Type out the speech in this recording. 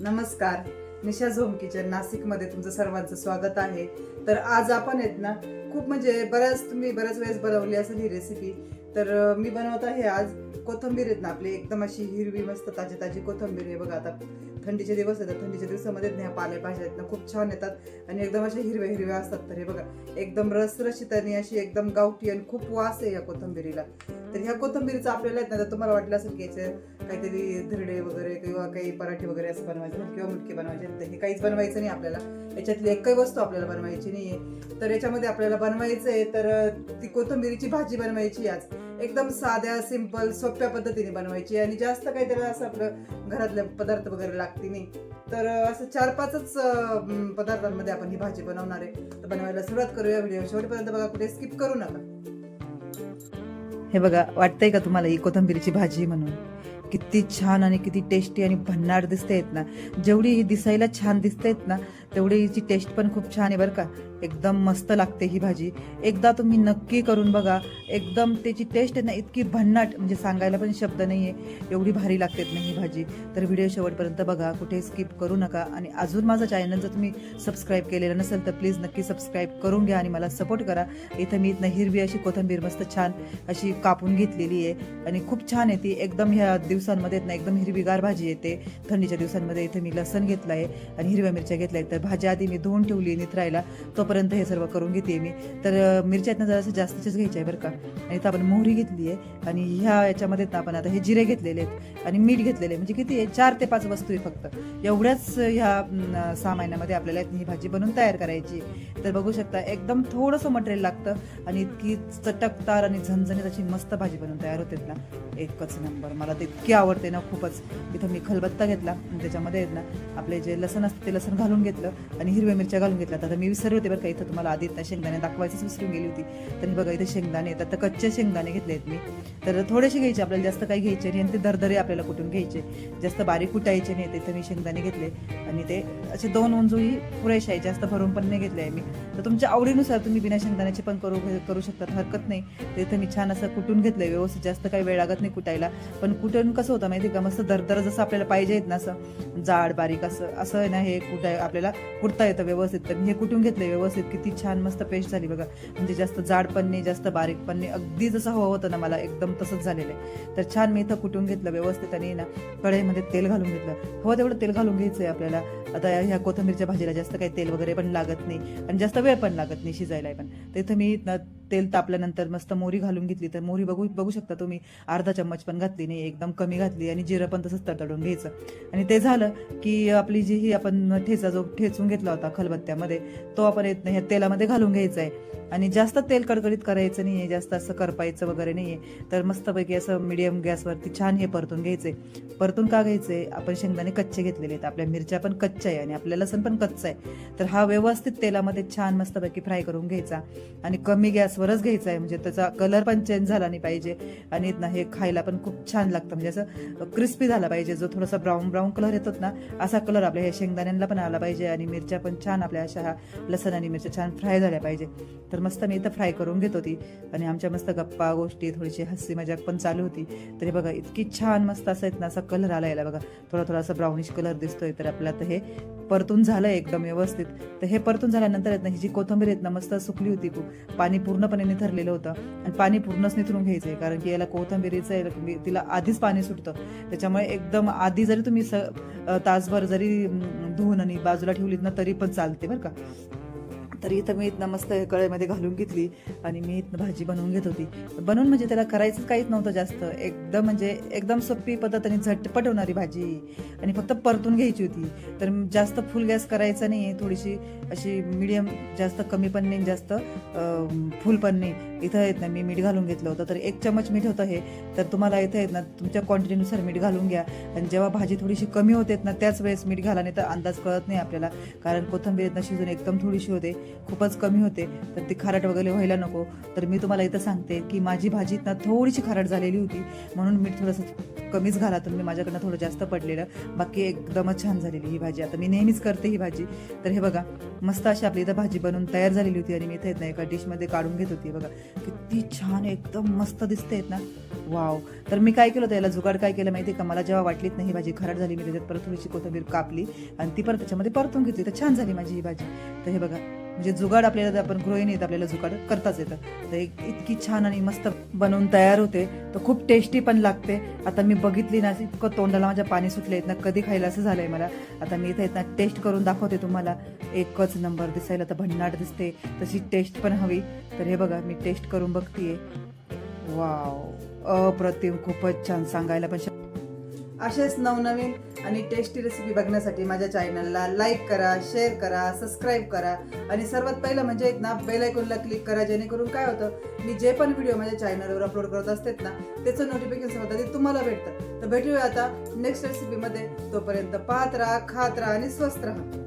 नमस्कार. निशा zone kitchen नाशिकमध्ये तुमचं सर्वांचं स्वागत आहे. तर आज आपण आहेत ना खूप म्हणजे बऱ्याच तुम्ही बऱ्याच वेळेस बनवली असेल ही रेसिपी तर मी बनवत आहे आज कोथिंबीर आहेत ना आपली एकदम अशी हिरवी मस्त ताजी ताजी कोथिंबीर आहे. बघा आता थंडीचे दिवस येतात थंडीच्या दिवसामध्ये ह्या पालेभाज्या आहेत ना खूप छान येतात. आणि एकदम अशा हिरव्या हिरव्या असतात. तर हे बघा एकदम रसरशीत आणि अशी एकदम गावठी आणि खूप वास आहे या कोथिंबीरीला. तर ह्या कोथंबीरीचा आपल्याला आहेत ना तर तुम्हाला वाटलं असेल की काहीतरी धरडे वगैरे किंवा काही पराठे वगैरे असं बनवायचं किंवा मुटके बनवायचे तर हे काहीच बनवायचं नाही आपल्याला. याच्यातली एकही वस्तू आपल्याला बनवायची नाही आहे तर याच्यामध्ये आपल्याला बनवायचं आहे तर ती कोथिंबीरीची भाजी बनवायची आज. एकदम साध्या सिंपल सोप्या पद्धतीने बनवायची आणि जास्त काही त्याला असं आपलं घरातले पदार्थ वगैरे लागते नाही. तर असं चार पाचच पदार्थांमध्ये आपण ही भाजी बनवणार आहे. तर बनवायला सुरुवात करूया व्हिडिओ. शेवटपर्यंत बघा कुठे स्किप करू नका. हे बघा वाटतंय का तुम्हाला ही कोथिंबीरीची भाजी म्हणून? किती छान आणि किती टेस्टी आणि भन्नाट दिसते आहेत ना. जेवढी ही दिसायला छान दिसते ना तेवढी हिची टेस्ट पण खूप छान आहे बरं का. एकदम मस्त लागते ही भाजी. एकदा तुम्ही नक्की करून बघा. एकदम त्याची टेस्ट आहे ना इतकी भन्नाट म्हणजे सांगायला पण शब्द नाही आहे एवढी भारी लागते ना ही भाजी. तर व्हिडिओ शेवटपर्यंत बघा कुठे स्किप करू नका. आणि अजून माझं चॅनल जर तुम्ही सबस्क्राईब केलेलं नसेल तर प्लीज नक्की सबस्क्राईब करून घ्या आणि मला सपोर्ट करा. इथं मी इथनं हिरवी अशी कोथिंबीर मस्त छान अशी कापून घेतलेली आहे. आणि खूप छान आहे ती. एकदम ह्या दिवसांमध्ये ना एकदम हिरवीगार भाजी येते. थंडीच्या दिवसांमध्ये इथे मी लसण घेतलं आहे आणि हिरव्या मिरच्या घेतल्या आहेत. तर भाजी आधी मी धुवून ठेवली निथरायला. तोपर्यंत हे सर्व करून घेते मी. तर अं, मिरच्या आहेत ना जरासं जास्तीच्याच घ्यायच्या आहे बरं का. आणि इथं आपण मोहरी घेतली आहे. आणि ह्या याच्यामध्ये ना आपण आता हे जिरे घेतलेले आहेत. आणि मीठ घेतलेले आहे. म्हणजे किती आहे? चार ते पाच वस्तू आहे फक्त. एवढ्याच ह्या सहा महिन्यामध्ये आपल्याला ही भाजी बनवून तयार करायची तर बघू शकता एकदम थोडंसं मटेरियल लागतं. आणि इतकी चटकदार आणि झणझणीत अशी मस्त भाजी बनवून तयार होते ना. एकच नंबर. मला ते इतकी आवडते ना खूपच. इथं मी खलबत्ता घेतला आणि त्याच्यामध्ये आहेत ना आपले जे लसण असतं ते लसण घालून घेतलं आणि हिरव्या मिरच्या घालून घेतल्या. आता मी विसरले होते बरं का इथं तुम्हाला आधी त्या शेंगदाणे दाखवायचीच विसरून गेली होती. तर हे बघा इथे शेंगदाणे येतात. तर कच्चे शेंगदाणे घेतले आहेत मी. तर थोडेसे घ्यायचे आपल्याला जास्त काही घ्यायचे नाही. आणि ते दरदरे आपल्याला कुठून घ्यायचे? जास्त बारीक कुटायचे नाही. तिथं मी शेंगदाणे घेतले. आणि ते असे दोन उंजूही पुरेशा आहे जास्त भरून पण नाही घेतले आहे मी. तर तुमच्या आवडीनुसार तुम्ही बिना शेंगदाण्याचे पण करू करू शकतात. हरकत नाही. तर इथं मी छान असं कुटून घेतलं व्यवस्थित. जास्त काही वेळ लागत नाही कुटायला. पण कुटून कसं होतं माहिती आहे का? मस्त दरदर जसं आपल्याला पाहिजे आहेत ना असं. जाड बारीक असं असं आहे ना हे कुठं आपल्याला कुडता येतं व्यवस्थित. तर मी हे कुठून घेतलं व्यवस्थित? किती छान मस्त पेस्ट झाली बघा. म्हणजे जास्त जाड पण नाही जास्त बारीक पण नाही. अगदी जसं हवं होतं ना मला एकदम तसंच झालेलं आहे. तर छान मी इथं कुटून घेतलं व्यवस्थित आणि ना कढईमध्ये तेल घालून घेतलं. हवं तेवढं तेल घालून घ्यायचं आहे आपल्याला. आता ह्या कोथिंबीरच्या भाजीला जास्त काही तेल वगैरे पण लागत नाही आणि जास्त वेळ पण लागत नाही शिजायला पण. तर इथं मी तेल तापल्यानंतर मस्त मोरी घालून घेतली तर मोरी बघू बघू शकता तुम्ही. अर्धा चम्मच पण घातली नाही एकदम कमी घातली आणि जिरं पण तसंच तडतडून घ्यायचं. आणि ते झालं की आपली जी ही आपण ठेचा जो ठेचून घेतला होता खलबत्त्यामध्ये तो आपण येत नाही ह्या तेलामध्ये घालून घ्यायचा आहे आणि जास्त तेल कडकडीत करायचं नाही आहे जास्त असं करपायचं वगैरे नाही आहे तर मस्तपैकी असं मिडियम गॅसवरती छान हे परतून घ्यायचे परतून का घ्यायचे आपण शेंगदाणे कच्चे घेतलेले आहेत आपल्या मिरच्या पण कच्च्या आहे आणि आपल्या लसण पण कच्चा आहे. तर हा व्यवस्थित तेलामध्ये छान मस्तपैकी फ्राय करून घ्यायचा. आणि कमी गॅस गॅसवरच घ्यायचा आहे. म्हणजे त्याचा कलर पण चेंज झाला नाही पाहिजे. आणि ना हे खायला पण खूप छान लागतं. म्हणजे असं क्रिस्पी झाला पाहिजे. जो थोडासा ब्राऊन ब्राऊन कलर येतोच ना असा कलर आपल्या ह्या शेंगदाण्यांना पण आला पाहिजे. आणि मिरच्या पण छान आपल्या अशा ह्या लसण आणि मिरच्या छान फ्राय झाल्या पाहिजे. तर मस्त मी इथं फ्राय करून घेत होती. आणि आमच्या मस्त गप्पा गोष्टी थोडीशी हस्सी मजाक पण चालू होती. तरी बघा इतकी छान मस्त असं आहेत ना असा कलर आला याला बघा. थोडा थोडासा ब्राउनिश कलर दिसतोय. तर आपल्याला तर हे परतून झालं एकदम व्यवस्थित. तर हे परतून झाल्यानंतर आहेत ना ही जी कोथंबीर आहेत ना मस्त सुकली होती खूप. पाणी पूर्णपणे निथरलेलं होतं. आणि पाणी पूर्णच निथरून घ्यायचं आहे कारण की याला कोथिंबीरीचं आहे म्हणजे तिला आधीच पाणी सुटतं. त्याच्यामुळे एकदम आधी जरी तुम्ही स तासभर जरी धुवून आणि बाजूला ठेवलीत ना तरी पण चालते बरं का. तर इथं मी इथनं मस्त कळेमध्ये घालून घेतली आणि मी इथनं भाजी बनवून घेत होती. बनवून म्हणजे त्याला करायचं काहीच नव्हतं जास्त. एकदम म्हणजे एकदम सोपी पद्धत आणि झटपट होणारी भाजी. आणि फक्त परतून घ्यायची होती. तर जास्त फुल गॅस करायचा नाही. थोडीशी अशी मिडियम जास्त कमी पण नाही जास्त फुल पण नाही. इथं येत ना मी मीठ घालून घेतलं होतं. तर एक चमच मीठ होतं हे. तर तुम्हाला इथं येत ना तुमच्या क्वांटिटीनुसार मीठ घालून घ्या. आणि जेव्हा भाजी थोडीशी कमी होते ना त्याच वेळेस मीठ घाला नाही तर अंदाज कळत नाही आपल्याला. कारण कोथिंबीर ना शिजून एकदम थोडीशी होते. खूपच कमी होते. तर ती खारट वगैरे व्हायला नको. तर मी तुम्हाला इथं सांगते की माझी भाजी ना थोडीशी खारट झालेली होती. म्हणून मीठ थोडंसं कमीच घाला. तुम्ही माझ्याकडनं थोडं जास्त पडलेलं. बाकी एकदमच छान झालेली ही भाजी. आता मी नेहमीच करते ही भाजी. तर हे बघा मस्त अशी आपली इथं भाजी बनवून तयार झालेली होती आणि मी इथे येत ना एका डिशमध्ये काढून घेत होती. बघा किती छान एकदम मस्त दिसते ना. वाव. तर मी काय केलं होतं याला जुगाड काय केलं माहिती आहे का? मला जेव्हा वाटलीत नाही ही भाजी खराट झाली मी त्याच्यात परत थोडीशी कोथिंबीर कापली आणि ती परत त्याच्यामध्ये परतून घेतली. तर छान झाली माझी ही भाजी. तर हे बघा म्हणजे जुगाड आपल्याला जर आपण गृहिणी येत आपल्याला जुगाड करताच येतं. तर एक इतकी छान आणि मस्त बनवून तयार होते तर खूप टेस्टी पण लागते. आता मी बघितली ना इतकं तोंडाला माझ्या पाणी सुटले आहेत ना कधी खायला असं झालंय मला. आता मी इथे ना टेस्ट करून दाखवते तुम्हाला. एकच नंबर दिसायला तर भन्नाट दिसते. तशी टेस्ट पण हवी. तर हे बघा मी टेस्ट करून बघतीये. वाव अप्रतिम खूपच छान सांगायला पण असेच नवनवीन आणि टेस्टी रेसिपी बघण्यासाठी माझ्या चॅनलला लाईक करा शेअर करा सबस्क्राईब करा. आणि सर्वात पहिलं म्हणजे आहेत ना बेल आयकॉनला क्लिक करा जेणेकरून काय होतं मी जे पण व्हिडिओ माझ्या चॅनलवर अपलोड करत असतात ना त्याचं नोटिफिकेशन होतं ते तुम्हाला भेटतं. तर भेटूया आता नेक्स्ट रेसिपीमध्ये तोपर्यंत पाहत राहा खात राहा आणि स्वस्त राहा.